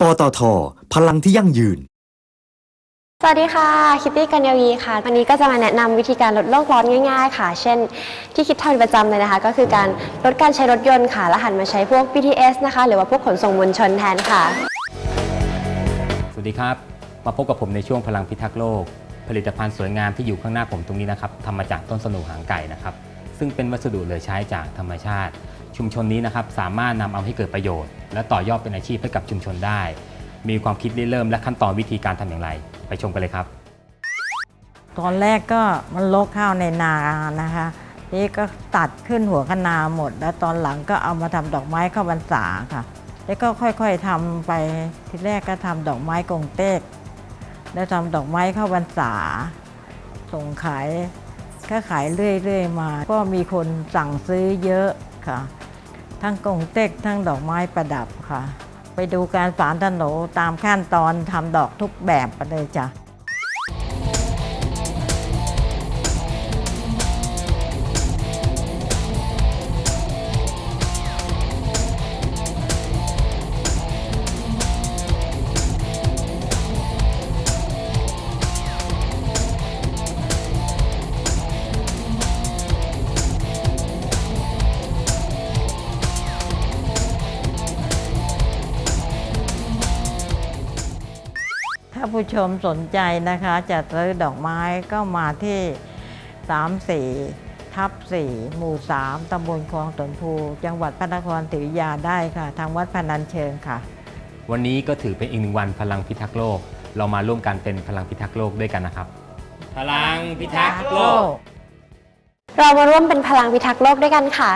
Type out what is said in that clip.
ปตท พลังที่ยั่งยืน สวัสดีค่ะ คิตตี้กัญญาวีค่ะ วันนี้ก็จะมาแนะนำวิธีการลดโลกร้อนง่าย ๆ ค่ะ เช่น ที่คิดทำเป็นประจำเลยนะคะ ก็คือการลดการใช้รถยนต์ค่ะ และหันมาใช้พวก BTS นะคะ หรือว่าพวกขนส่งมวลชนแทนค่ะ สวัสดีครับ มาพบกับผมในช่วงพลังพิทักษ์โลก ผลิตภัณฑ์สวยงามที่อยู่ข้างหน้าผมตรงนี้นะครับทำมาจากต้นสนุหางไก่นะครับ ซึ่งเป็นวัสดุเหลือใช้จากธรรมชาติ ชุมชนนี้นะครับสามารถนำเอาให้เกิดประโยชน์ และต่อยอดเป็นอาชีพให้กับชุมชนได้ มีความคิดริเริ่มและขั้นตอนวิธีการทำอย่างไร ไปชมกันเลยครับ ตอนแรกก็มันลกข้าวในนานะคะนี่ก็ตัดขึ้นหัวคะนาหมด แล้วตอนหลังก็เอามาทำดอกไม้ข้าพรรษาค่ะ แล้วก็ค่อยๆทำไปทีแรกก็ทำดอกไม้กงเต็กแล้วทำดอกไม้ข้าพรรษา ส่งขายก็ขายเรื่อยๆมา ก็มีคนสั่งซื้อเยอะ ค่ะ ทั้งกงเต็กทั้งดอกไม้ประดับค่ะ ไปดูการสารถนนตามขั้นตอนทำดอกทุกแบบไปเลยจ้ะ ถ้าผู้ชมสนใจนะคะจะซื้อดอกไม้ก็มาที่ 34 ทับ 4 หมู่ 3 ตำบลคลองสนภู จังหวัดพระนครศรีอยุธยาได้ค่ะ ทางวัดพนัญเชิงค่ะ วันนี้ก็ถือเป็นอีกหนึ่งวันพลังพิทักษ์โลก เรามาร่วมกันเป็นพลังพิทักษ์โลกด้วยกันนะครับ พลังพิทักษ์โลก เรามาร่วมเป็นพลังพิทักษ์โลกด้วยกันค่ะ